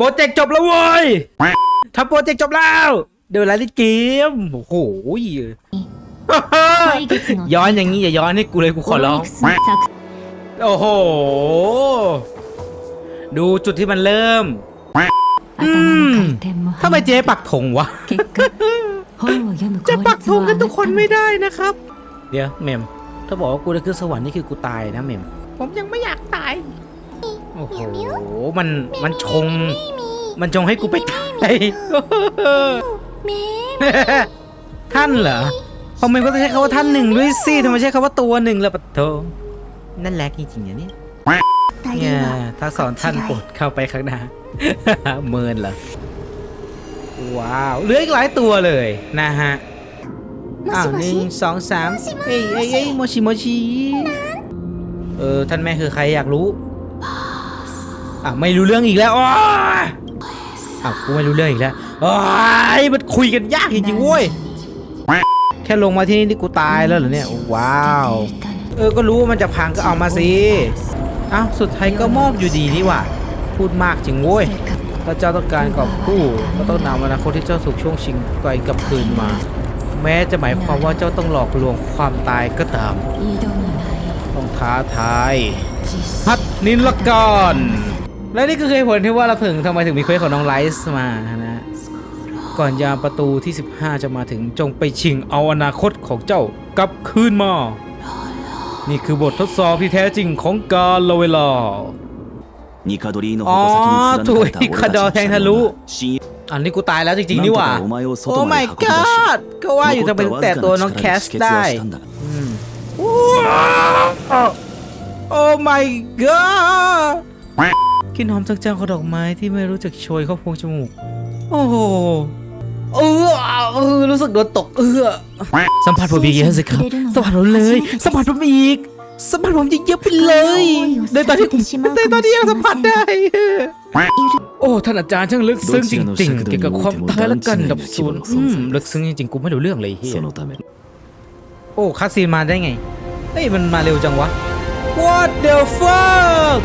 โปรเจกต์จบแล้วเว้ยทำโปรเจกต์จบแล้ว เดี๋ยวไลฟ์เกม โอ้โหย้อนอย่างนี้อย่าย้อนให้กูเลยกูขอร้อง โอ้โห ดูจุดที่มันเริ่มทำไมเจ๊ปักธงวะ จะปักธงกันทุกคนไม่ได้นะครับ เดี๋ยวเมม ถ้าบอกว่ากูจะขึ้นสวรรค์นี่คือกูตายนะเมม ผมยังไม่อยากตาย โอ้โห มัน มันชง มันจงให้กูไปตายท่านเหรอทำไมเขาใช้คำว่าท่านหนึ่งด้วยสิทำไมใช้คำว่าตัวหนึ่งล่ะปะโถนั่นแหละจริงๆเนี่ยเนี่ยถ้าสอนท่านปวดเข้าไปข้างหน้าเมินเหรอ ว้าว เหลืออีกหลายตัวเลยนะฮะอ้าวหนึ่งสองสามเอ้ยเอ้ยโมชิโมชิ เออ ท่านแม่คือใครอยากรู้ อะไม่รู้เรื่องอีกแล้วอ๋ออะกูไม่รู้เรื่องอีกแล้วอ๋อมันคุยกันยากจริงๆเว้ยแค่ลงมาที่นี่นี่กูตายแล้วเหรอเนี่ยว้าวเออก็รู้ว่ามันจะพังก็เอามาสิอ้าวสุดท้ายก็มอบอยู่ดีนี่ว่ะพูดมากจริงเว้ยถ้าเจ้าต้องการกอบกู้ก็ต้องนำอนาคตที่เจ้าสุขช่วงชิงไกลกับคืนมา แม้จะหมายความว่าเจ้าต้องหลอกลวงความตายก็ตามต้องท้าทายพัดนินลกร และนี่ก็คือผลที่ว่าเราถึงทำไมถึงมีเควสของน้องไลส์มานะก่อนยามประตูที่ 15 จะมาถึงจงไปชิงเอาอนาคตของเจ้ากลับคืนมานี่คือบททดสอบที่แท้จริงของกาลเวลาอ๋อถูกที่คาดอแทงทะลุอันนี้กูตายแล้วจริงๆนี่หว่า โอ้ my god ก็ว่าอยู่ทำไมแต่ตัวน้องแคสได้โอ้ my god กลิ่นหอมจางๆาของดอกไม้ที่ไม่รู้จักโชยเข้าพรงจมูก โอ้โหเออเออรู้สึกโดนตกเออสัมผัสผมอีกสิครับสัมผัสผมเลยสัมผัสผมอีกสัมผัสผมเยอะๆไปเลยในตอนที่ผมในตอนที่ยังสัมผัสได้ โอ้ท่านอาจารย์ช่างลึกซึ้งจริงๆเกี่ยวกับความตายและกันดับศูนย์ลึกซึ้งจริงๆกูไม่รู้เรื่องเลยเฮียโอ้คาซีนมาได้ไงเฮ้ยมันมาเร็วจังวะ What the fuck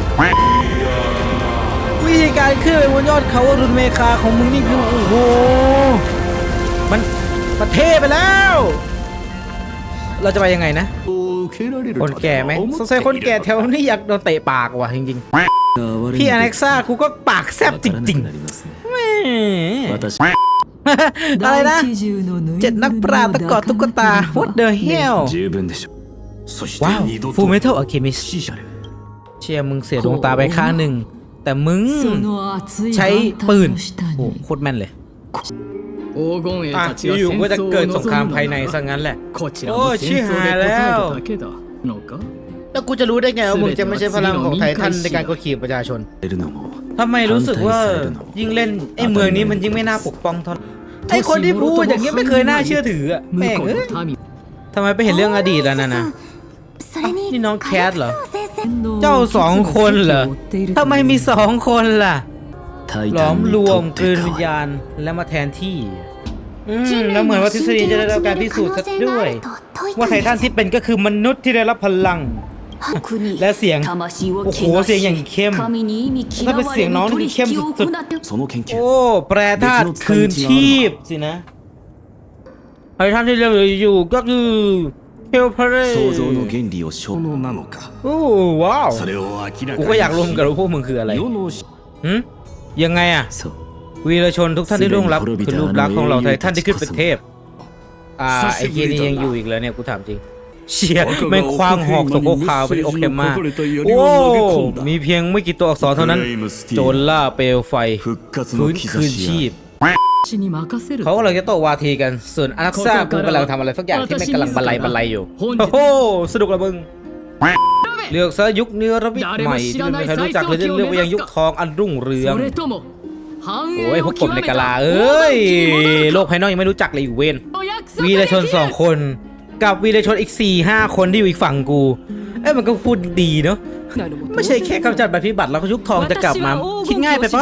วิธีการขึ้นไปบนยอดเขารุนเมคาของมึงนี่คือโอ้โห มันประเทศไปแล้ว เราจะไปยังไงนะ คนแก่ไหมสงสัยคนแก่แถวนี้อยากโดนเตะปากว่ะจริงๆ พี่อเล็กซ่ากูก็ปากแซ่บจริงๆไม่อะไรนะ เจ็ดนักปราตะกอดตุ๊กตา what the hell ว้าวฟูเมทัลอะเคมิสเชียร์มึงเสียดวงตาไปข้างหนึ่ง แต่มึงใช้ปืนโอ้โคตรแม่นเลยอะอยู่ก็จะเกิดสงครามภายในซะงั้นแหละ โอ้ชิหายแล้วแล้วกูจะรู้ได้ไงว่ามึงจะไม่ใช่พลังของไททันในการกดขี่ประชาชนทำไมรู้สึกว่ายิ่งเล่นไอ้เมืองนี้มันยิ่งไม่น่าปกป้องท่าไอ้คนที่พูดอย่างนี้ไม่เคยน่าเชื่อถืออะแม่งทำไมไปเห็นเรื่องอดีตแล้วนะนะนี่น้องแคทเหรอ เจ้าสองคนเหรอทำไมมีสองคนล่ะ หลอมรวมคืนวิญญาณและมาแทนที่อืมแล้วเหมือนว่าทฤษฎีจะได้รับการพิสูจน์ซะด้วย ว่าไททันที่เป็นก็คือมนุษย์ที่ได้รับพลัง และเสียง โอ้โห เสียงอย่างเข้มถ้าเป็นเสียงน้องที่เข้มสุดโอ้ แปรธาตุคืนชีพสินะไททันที่เราอยู่ก็คือ เฮลพาร์เร 創造の原理を証のなのか โอ้ว้าว それを明ら กู か ก็ に อยากรู้เหมือนกันว่าพวกมึงคืออะไร 世のし หืมยังไงอะ そう วีรชนทุกท่านที่ร่วงรับคือรูปลักษณ์ของเหล่าไททันที่ขึ้นเป็นเทพ อ่าไอ้เฮียนี่ยังอยู่อีกแล้วเนี่ยกูถามจริง เชียแม่งคว้างหอกสโคกขาวไปที่โอเคมาโอ้ มีเพียงไม่กี่ตัวอักษรเท่านั้น โจรล่าเปลวไฟ 復活 ฟื้ の น 兆 คืน し ชี や พ に任せる เขากำลังจะโตวาทีกัน ส่วนอารักซ่ากูกำลังทำอะไรสักอย่างที่ไม่กำลังบรรลัยบรลัยอยู่ โอ้โห สนุกละมึง เลือกซะยุคเนื้อระบิดใหม่ที่ไม่เคยรู้จักเลยเลือกไปยังยุคทองอันรุ่งเรือง โอ้ยพวกผมในกาลาเอ้ย โลกภายนอกยังไม่รู้จักเลยอยู่เวนวีรชนสองคน กับวีรชนอีก4ี่ห้าคนที่อยู่อีกฝั่งกู เอ้ยมันก็พูดดีเนาะ ไม่ใช่แค่กำจัดบัตรพิบัติแล้วก็ยุคทองจะกลับมา คิดง่ายไปปะ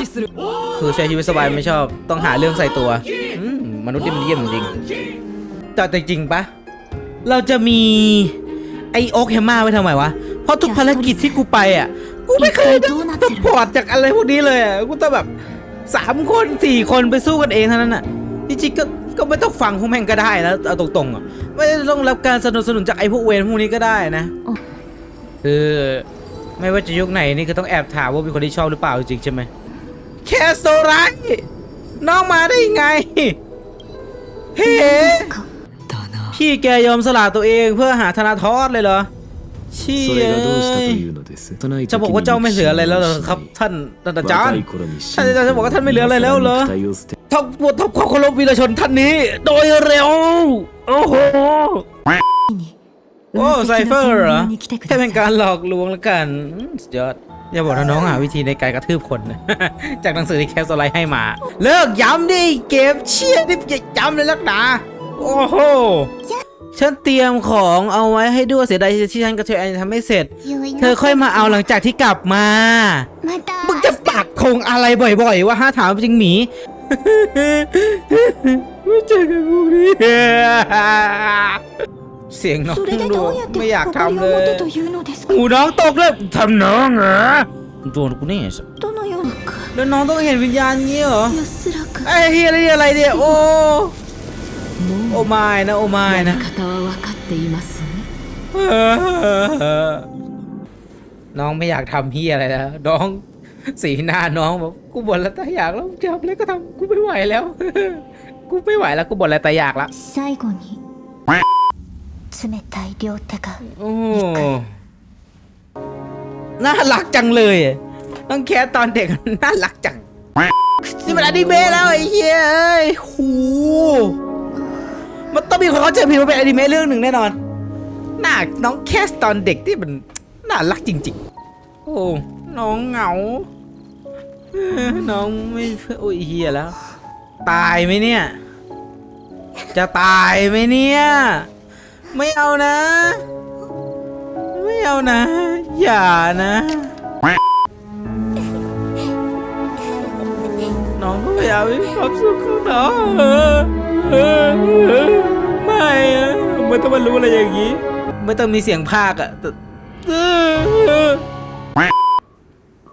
คือใช้ชีวิตสบายไม่ชอบ ต้องหาเรื่องใส่ตัวอืมมนุษย์นี่มันเยี่ยมจริงแต่จริงๆปะเราจะมีไอโอ๊กเฮมมาไว้ทำไมวะ เพราะทุกภารกิจที่กูไปอะ กูไม่เคยได้สปอร์ตจากอะไรพวกนี้เลยอะ กูต้องแบบสามคนสี่คนไปสู้กันเองเท่านั้นน่ะ จริงๆก็ก็ไม่ต้องฟังพวกแม่งก็ได้นะเอาตรงๆอะ ไม่ต้องรับการสนับสนุนจากไอ้พวกเวรพวกนี้ก็ได้นะ คือ ไม่ว่าจะยุคไหนนี่ก็ต้องแอบถามว่ามีคนที่ชอบหรือเปล่าจริงใช่ไหมแคสโซไรน้องมาได้ยังไงเฮ้พี่แกยอมสละตัวเองเพื่อหาธนาทอดเลยเหรอชี้จะบอกว่าเจ้าไม่เหลืออะไรแล้วเหรอครับ ท่านอาจานท่านอาจาระบอกว่าท่านไม่เหลืออะไรแล้วเหรอทับทับความเคารพวีรชนท่านนี้ โดยเร็ว โอ้โห โอ้ไซเฟอร์เหรอแค่เป็นการหลอกลวงแล้วกันสุดยอดอย่าบอกนะน้องหาวิธีในการกระทืบคนจากหนังสือที่แคสไลให้มา เลิกย้ำดิเก็บเชี่ยดิอย่าย้ำเลยลักหนาโอ้โหฉันเตรียมของเอาไว้ให้ด้วยเสียดายที่ฉันกับเธอแอนทำไม่เสร็จ เธอค่อยมาเอาหลังจากที่กลับมามึงจะปากคงอะไรบ่อยๆว่าห้าถามจริงหมีไม่เจอกันพวกนี้ เสียงน้องดูไม่อยากทำเลยหูน้องตกเลยทำน้องเหรอโวนกูแน่สิแล้วน้องต้องเห็นวิญญาณงี้เหรอไอ้เฮียอะไรอะไรเนี่ยโอ้โอ้ไม่นะโอ้ไม่นะน้องไม่อยากทำเฮียอะไรแล้วน้องสีหน้าน้องบอกกูบ่นแล้วแต่อยากแล้วจำเล้วก็ทำกูไม่ไหวแล้ว กูไม่ไหวแล้วกูบ่นแล้วแต่อยากละ 冷たい両手が โอ้น่ารักจังเลยอะน้องแคทตอนเด็ก น่ารักจังนี่มันอนิเมะแล้วไอ้เหี้ยเอ้ยโหมันต้องมีคนเข้าใจผิดว่าเป็นอนิเมะเรื่องหนึ่งแน่นอนหน้าน้องแคสตอนเด็กที่มันน่ารักจริง ๆ โอ้น้องเหงาเออน้องไม่เพื่อโอ้ยเฮียแล้ว ตายไหมเนี่ย จะตายไหมเนี่ย ไม่เอานะ ไม่เอานะ อย่านะ น้องก็พยายมีความสุขของน้องไม่ไม่ต้องมารู้อะไรอย่างนี้ ไม่ต้องมีเสียงภาคอะ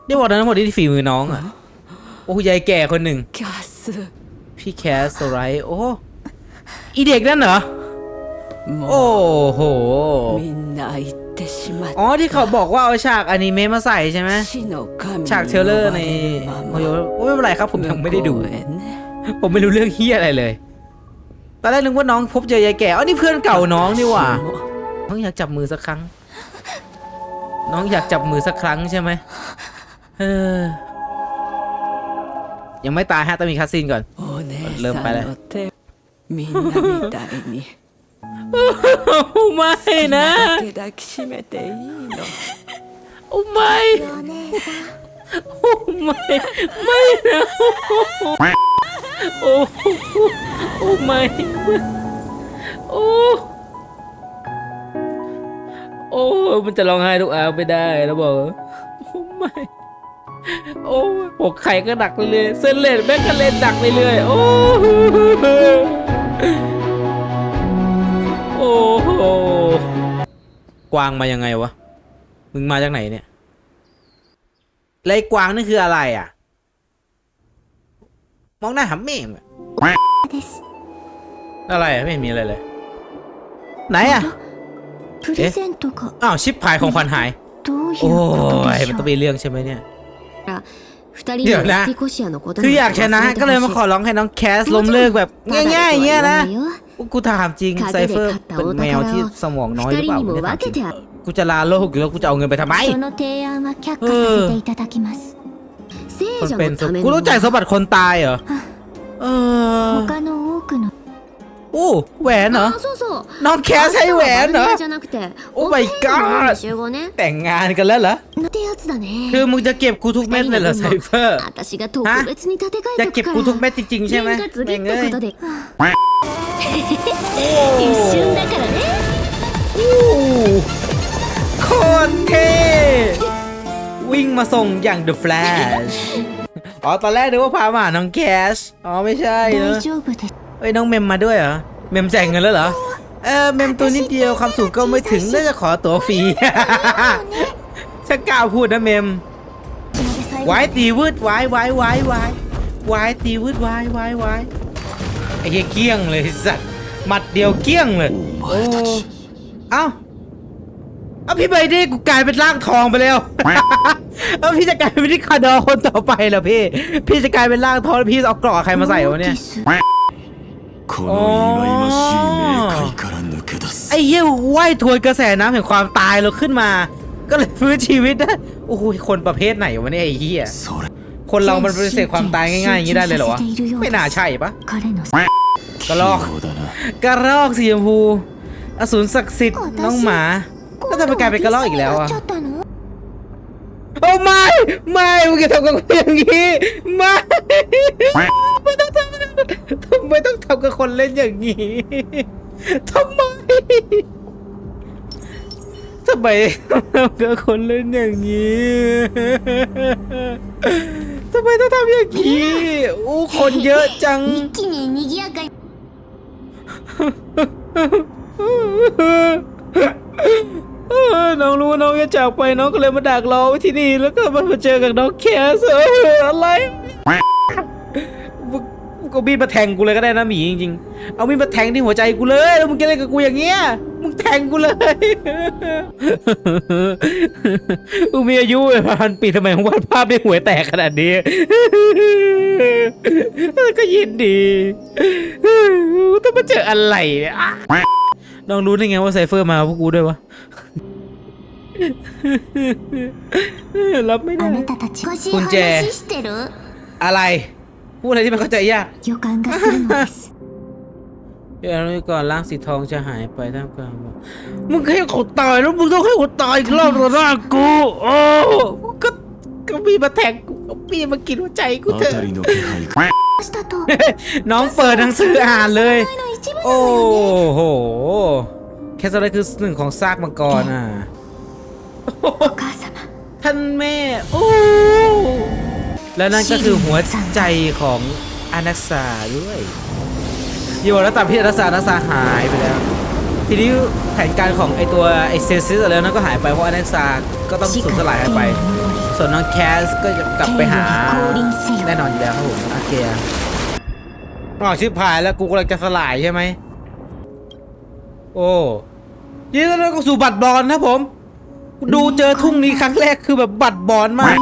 ได้บอกนั้นหมดที่ฝีมือน้องอะโอ้ยายแก่คนหนึ่งพี่แคสไรโอ้อีเด็กนั่นเหรอ โอ้โหอ๋อที่เขาบอกว่าเอาฉากอนิเมะมาใส่ใช่ไหมฉากเทเลอร์ในโอโยไม่เป็นไรครับผมยังไม่ได้ดู ผมไม่รู้เรื่องเฮียอะไรเลยตอนแรกนึกว่าน้องพบเจอยายแก่อ๋อนี่เพื่อนเก่าน้องนี่ว่าน้องอยากจับมือสักครั้ง น้องอยากจับมือสักครั้งใช่ไหมเออยังไม่ตายฮะต้องมีคาสินก่อน เริ่มไปแล้ว なみたいに ไม่นะ 抱きしめていいの โอ้ไม่โอ้ไม่ ไม่นะโอ้โอ้ไม่ โอ้ โอ้ มันจะร้องไห้ทุกอาไม่ได้แล้วบอกโอ้ไม่ โอ้ปกไข่ก็หนักเรื่อยๆเส้นเล็ดแม่งก็เล่นหนักเรื่อยๆโอ้ โอ้โห กวางมายังไงวะ มึงมาจากไหนเนี่ยไรกวางนี่คืออะไรอะ มองหน้าหำเม่งอะไรอะไม่มีอะไรเลย ไหนอะเอ้าชิปพายของขวัญหาย โอ้ยมันต้องมีเรื่องใช่ไหมเนี่ยเดี๋ยวนะ คืออยากชนะก็เลยมาขอร้องให้น้องแคสล้มเลิกแบบง่ายๆเงี้ยนะ กูถามจริงไซเฟอร์เป็นแมวที่สมองน้อยหรือเปล่าเนี่ยกูจะลาโลกอยู่กูจะเอาเงินไปทำไมเออมันเป็นกูรู้อจ่าสมบัติคนตายเหรอเออ โอ้แหวนเหรอน้องแคสให้แหวนเหรอโอ้ my god แต่งงานกันแล้วเหรอคือมึงจะเก็บกูทุกเม็ดเลยเหรอไซเฟอร์ฮะจะเก็บกูทุกเม็ดจริงๆใช่ไหมเองเอ้ยโคตรเท่วิ่งมาส่งอย่างเดอะแฟลชอ๋อตอนแรกนึกว่าพามหาน้องแคสอ๋อไม่ใช่เนอะ เอ้ยน้องเมมมาด้วยเหรอ เมมแจกเงินแล้วเหรอ เออเมมตัวนิดเดียวความสูงก็ไม่ถึงน่าจะขอตั๋วฟรี ฉันกล้าพูดนะเมมวายตีวืดวายวายวายวายวายตีวืดวายวายวายไอ้เหี้ยเกี้ยงเลยสัตว์หมัดเดียวเกี้ยงเลยโอ้เอ้าเอ้าพี่ใบดี้กูกลายเป็นร่างทองไปแล้ว เอ้าพี่จะกลายเป็นที่คาดอคนต่อไปเหรอพี่ พี่จะกลายเป็นร่างทองแล้วพี่เอากรอกใครมาใส่วะเนี่ย この忌々しい冥界から抜け出す ไอ้เหี้ยว่ายทวนกระแสน้ำแห่งความตายเราขึ้นมา ก็เลยฟื้นชีวิตนะโอ้โหคนประเภทไหนวะเนี่ยไอ้เหี้ย それ คนเรามันปฏิเสธความตายง่ายๆอย่างนี้ได้เลยเหรอวะ ไม่น่าใช่ปะ 彼の กระลอก 器用だな กระรอกสีชมพู อสูรศักดิ์สิทธิ์น้องหมา ก็ทำไมกลายเป็นกระรอกอีกแล้วอ่ะ ちょっとの โอ้ไม่ ไม่มึงจะทำกับกูอย่างนี้ ไม่ไม่ต้อง ทำไมต้องทำกับคนเล่นอย่างนี้ทำไมทำไมทำกับคนเล่นอย่างนี้ทำไมต้องทำอย่างนี้โอ้คนเยอะจังน้องรู้ว่าน้องจะจากไปน้องก็เลยมาดักรอไว้ที่นี่แล้วก็มาเจอกับน้องแคสอะไร ก็บีดมาแทงกูเลยก็ได้นะหมีจริงๆ เอามีดมาแทงที่หัวใจกูเลยแล้วมึงจะเล่นกับกูอย่างเงี้ย มึงแทงกูเลยกูมีอายุพันปีทำไมของวาดภาพได้หัวแตกขนาดนี้ ก็ยินดีต้องมาเจออะไรลองรู้ได้ไงว่าไซเฟอร์มาพวกกูด้วยวะรับไม่ได้คุณแจอะไร พูดอะไรที่มันเข้าใจยาก 予感がするのです เดี๋ยวนี้ก่อนร่างสีทองจะหายไปท่ามกลางหมอกมึงให้เขาตายแล้วมึงต้องให้เขาตายอีกรอบต่อหน้ากูโอ้ก็ก็มีมาแทงกูก็มีมากินหัวใจกูเถอะ 辺りの気配がしたと น้องเปิดหนังสืออ่านเลย の一部 โอ้โห แค่อะไรคือหนึ่งของซากมังกรอ่ะ お母様 ท่านแม่ โอ้ และนั่นก็คือหัวใจของอนักษาด้วยอยู่แล้วตัดพี่อนักษาอนักษาหายไปแล้ว ทีนี้แผนการของไอตัวไอเซลซิสอะไรนั้นก็หายไปเพราะอนักษาก็ต้องสูญสลายหายไป ส่วนน้องแคสก็จะกลับไปหาแน่นอนอยู่แล้วครับผมอาเกียอ๋อชิบหายแล้วกูกำลังจะสลายใช่ไหมโอ้ยี่แล้วก็สู่บัตรบอลนะผม ดูเจอทุ่งนี้ครั้งแรกคือแบบบัตรบอลมาก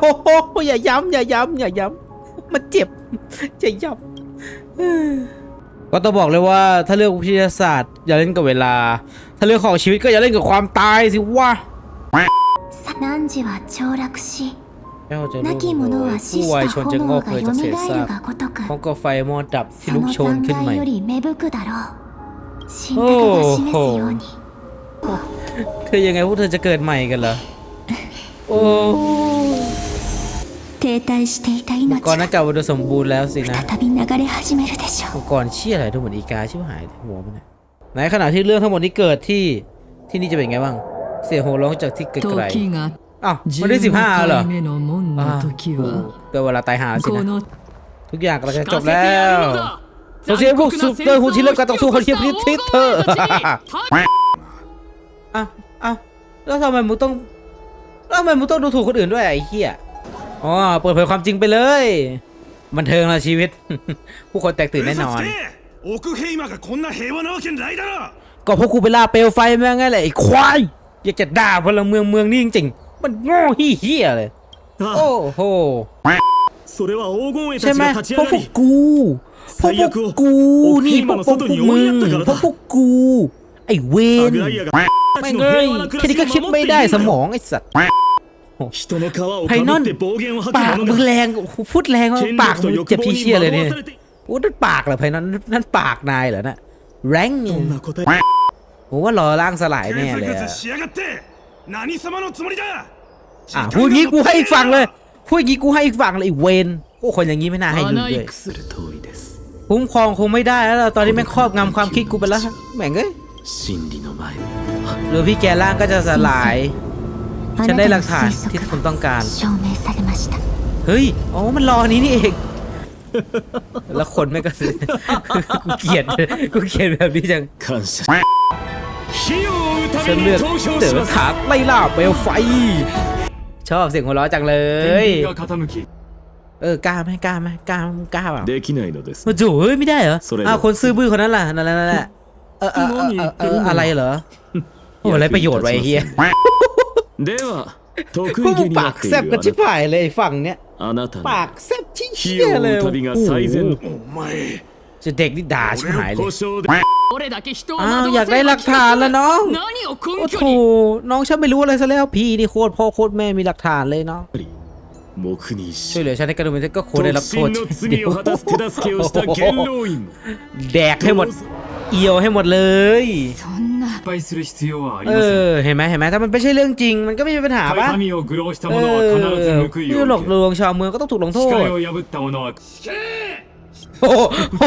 โอ้โหอย่าย้ำอย่าย้ำอย่าย้ำมันเจ็บจะย้ำก็ต้องบอกเลยว่าถ้าเลือกวิทยาศาสตร์ อย่าเล่นกับเวลา ถ้าเลือกของชีวิตก็อย่าเล่นกับความตายสิวะ 汝は凋落し แม้ว่าจะ 亡 รู้ き者は死 ผู้ し วาย た ชนจะง 炎 อก が เกิด 蘇 จากเศษซาก るがごとく พร้อมกับไฟมอดดับที่ そ ลุก の โชน 残 ขึ้นใหม่ 骸より芽吹くだろう信託が示すように คือยังไงพวกเธอจะเกิดใหม่กันเหรอ โอ้ 停滞していた มัง 命 กรน่า が จะอุดมสมบูรณ์แล้วสินะ 再び流れ始めるでしょう มังกรเชี่ยอะไรดูเหมือนอีกาชิบหายหัวมันเนี่ยในขณะที่เรื่องทั้งหมดนี้เกิดที่ที่นี่จะเป็นไงบ้าง เสียงโห่ร้องจากที่ไกล 時が ๆอ้าววันที่สิบห้าเหรอ 15回目の門 อ่า の時 โอ้ は เกิดเวลาตายหาสิ こ นะ の ทุกอย่างกำลังจะจบ 聞かせて แล้ や ว るのだ ส่งเสียงพวกสุดเตอร์ผู้ที่เริ่มการต่อสู้คนเทียบพิทิศเธอ อ้าวอ้าวแล้วทำไมมึงต้องแล้วทำไมมึงต้องดูถูกคนอื่นด้วยไอ้เหี้ย อ๋อเปิดเผยความจริงไปเลย บันเทิงละชีวิต ผู้คนแตกตื่นแน่นอน ก็เพราะกูไปล่าเปลวไฟมาไงแหละไอ้ควาย อยากจะด่าพลเมืองเมืองนี่จริงๆ มันง่ฮี้เฮี้ยเลย โอ้โหใช่ไหมเพราะพวกกูเพราะพวกกูนี่พวกพวกมึงพราะพวกกูไอ้เวนไม่เงยแค่นี้ก็คิดไม่ได้สมองไอ้สัตว์ 人の皮を ไพน か อน ぶって暴言を吐く ปาก 者 มึง が แรงโอ้โหพูดแรงว่า 権 ปาก 力 มึ と ง 欲 เจ็บ 望 พี่ に เชี่ยเลย 惑 เนี่ย わされて โอ้นั่นปากเหรอไพนอนนั่นปากนายเหรอน่ะแรง こんな答え ผมว่ารอร่างสลายแน่ グ เลย ズグ อะ ズしやがって何様のつもりだ อ่ะพูดงี้กูให้อีกฝั่งเลยพูดงี้กูให้อีกฝั่งเลยไอ้เวนโอ้คนอย่างนี้ไม่น่าให้ ア ดู ナ เล イ ย クス する通りです คุ้มครองคงไม่ได้แล้วล่ะตอนนี้แม่งครอบงำความคิดกูไปแล้วแม่งเอ้ย 真理の前 หรือพี่แกล่างก็จะสลาย あ ฉันได้หลักฐานที่คุณต้องการ เฮ้ย อ๋อ มันรอนี้นี่เอง แล้วคนไม่กระสือกูเกลียด กูเกลียดแบบนี้จังฉันเลือกเต๋อถากไล่ล่าเปลวไฟ ชอบเสียงหัวเราะจังเลย เออกล้าไหมกล้าไหมกล้ากล้าเปล่าจู่เฮ้ยไม่ได้เหรออ้าวคนซื้อบื้อคนนั้นล่ะ นั่นแหละเอออะไรเหรอโอ้อะไรประโยชน์ไว้เฮีย では得 พวก 意 มึ げ ง に ปา なっ ก てい แซบ る กันชิบหายเลยไอ้ฝั่งเนี้ย あなた ปา の กแซบชี้ 費 เชี่ย 用 เลย の旅が最善のお前 จะเด็กนี่ด่าชิบหายเลย 保証で俺だけ人を อ้าว 惑 อยา わ ก せ ได้ る หลักฐานแล้วน้อง 何を โอ้ 根 โถ 拠に น้องฉันไม่รู้อะไรซะแล้วพี่นี่โคตรพ่อโคตรแม่มีหลักฐานเลยเนาะ 黙認 ช่วย し เหลือฉันในกระดูกมันก็ควรได้รับ 特 โทษ 進の罪を果たす手助けをした元老院も แดกให้หมด เอียวให้หมดเลย そんな失敗する必要はあり เอ ません อ เห็นไหมเห็นไหมถ้ามันไม่ใช่เรื่องจริง มันก็ไม่มีปัญหาปะ 神を愚弄した เอ 者は อ 必ず報い ไม่ を หลอก 受 ลวงชาวเมืองก็ต้องถูกลงโท け ษ 誓いを破った者は โอ้โห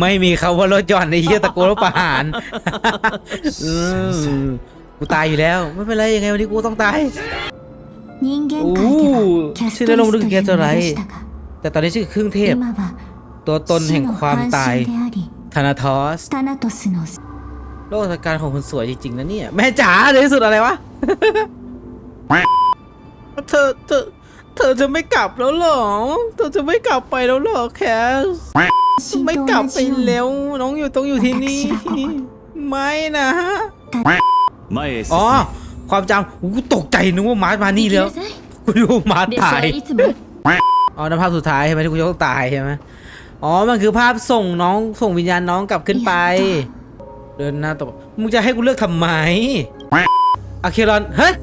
ไม่มีคำว่ารถจอดในเฮียตะโกนว่าประหารอืมกูตายอยู่แล้ว ไม่เป็นไรยังไงวันนี้กูต้องตาย 人間界でおーはキャストリスという名でしたが แต่ตอนนี้ชื่อครึ่งเทพ 今は ตัวตนแห่ 死 ง の ความ 半 ตาย 身であり ธานาทอส タナトスの โลกการของคนสวยจริงๆนะเนี่ย แม่จ๋าในที่สุดอะไรวะ เธอเธอเธอจะไม่กลับแล้วเหรอ เธอจะไม่กลับไปแล้วเหรอแคส 神 ไม่ と กลับ 同 ไป じように แล้ว น้องอยู่ต้องอยู่ที่นี่ 私がここ ไม่นะ 前へ進 อ๋อ め ความจำกูตกใจนึกว่ามาร์ทมานี่แล้ว กูดูว่ามาร์ทตาย いつも อ๋อนั่นภาพสุดท้ายใช่ไหมที่กูจะต้องตายใช่ไหม อ๋อ มันคือภาพส่งน้องส่งวิญญาณน้องกลับขึ้นไป เดินหน้าต่อมึงจะให้กูเลือกทำไมอาเครอนเฮ้ย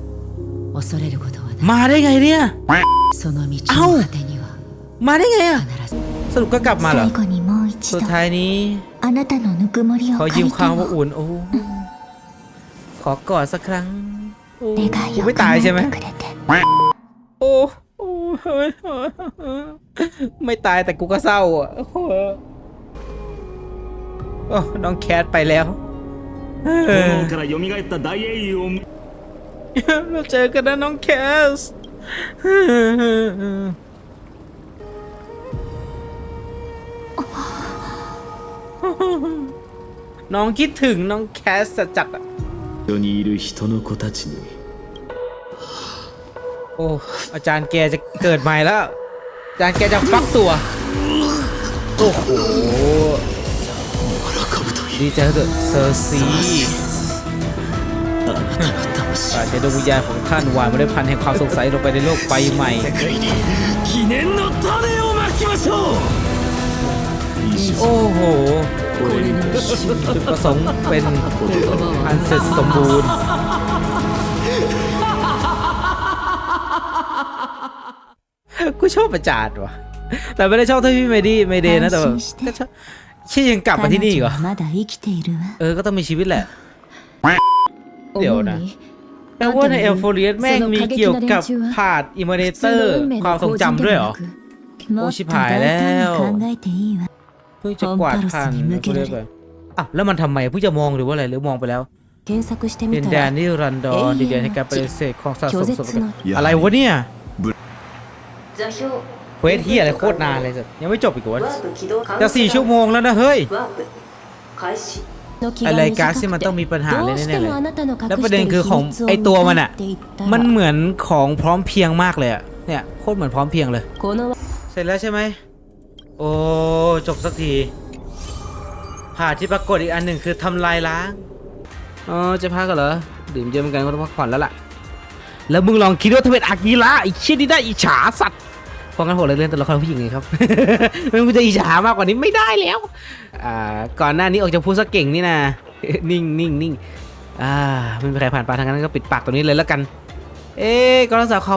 มาได้ไงเนี่ย เอ้า มาได้ไงอะสรุปก็กลับมาเหรอ สุดท้ายนี้ขอยืมความอุ่นโอ้ขอกอดสักครั้งกูไม่ตายใช่ไหมโอ้โอ้ ไม่ตายแต่กูก็เศร้าอะโอ้น้องแคทไปแล้วเราเจอกันนะน้องแคสน้องคิดถึงน้องแคสจักอะโอ้อาจารย์แกจะเกิดใหม่แล้ว จานแกจะฟักตัว โอ้โห ดีใจเถอะเซอร์ซีอาจจะดวงวิญญาณของท่านวานม่ได้พันแห่งความสงสัยลงไปในโลกไปใหม่โอ้โหจุดประสงค์เป็นอันเสร็จสมบูรณ์ กูชอบประจานว่ะ แต่ไม่ได้ชอบเท่าพี่เมดี้เมเดย์นะแต่แบบก็ชอบช่ยังกลับมาที่นี่เหรอเออก็ต้องมีชีวิตแหละ เดี๋ยวนะแปลว่าในเอลโฟเรียสแม่งมีเกี่ยวกับผาดอิมเมเตอร์ ความทรงจำด้วยเหรอ โอชิพายแล้วเพิ่งจะกวาดผ่านกูเลยไปอะแล้วมันทำไมเพิ่งจะมองหรือว่าอะไรหรือมองไปแล้วเป็นแดนนี่รันดอนดีเดนในการปฏิเสธของสะสมอะไรวะเนี่ย เวสเฮียอะไรโคตรนานเลยสุดยังไม่จบอีกวะจะสี่ชั่วโมงแล้วนะเฮ้ยอะไรก๊าซที่มันต้องมีปัญหาเลยแน่เลยแล้วประเด็นคือของไอตัวมันอะมันเหมือนของพร้อมเพียงมากเลยอะเนี่ยโคตรเหมือนพร้อมเพียงเลย เสร็จแล้วใช่ไหมโอ้จบสักทีผ่าที่ปรากฏอีกอันหนึ่งคือทำลายล้างอ๋อจะพักกันเหรอดื่มเยอะเหมือนกันก็ต้องพักผ่อนแล้วล่ะ แล้วมึงลองคิดว่าถ้าเป็นอากีระอีกชิ้นนี้ได้อิจฉาสัตว์ พราะงั้นผมเลยเล่นตัวละครผู้หญิงไงครับมันจะอิจฉามากกว่านี้ไม่ได้แล้ว อ่า ก่อนหน้านี้ออกจะพูดซะเก่งนี่นะนิ่งนิ่งนิ่งอ่าไม่มีใครผ่านไปทางนั้นก็ปิดปากตรงนี้เลยแล้วกัน เอ๊ก็รักษาความ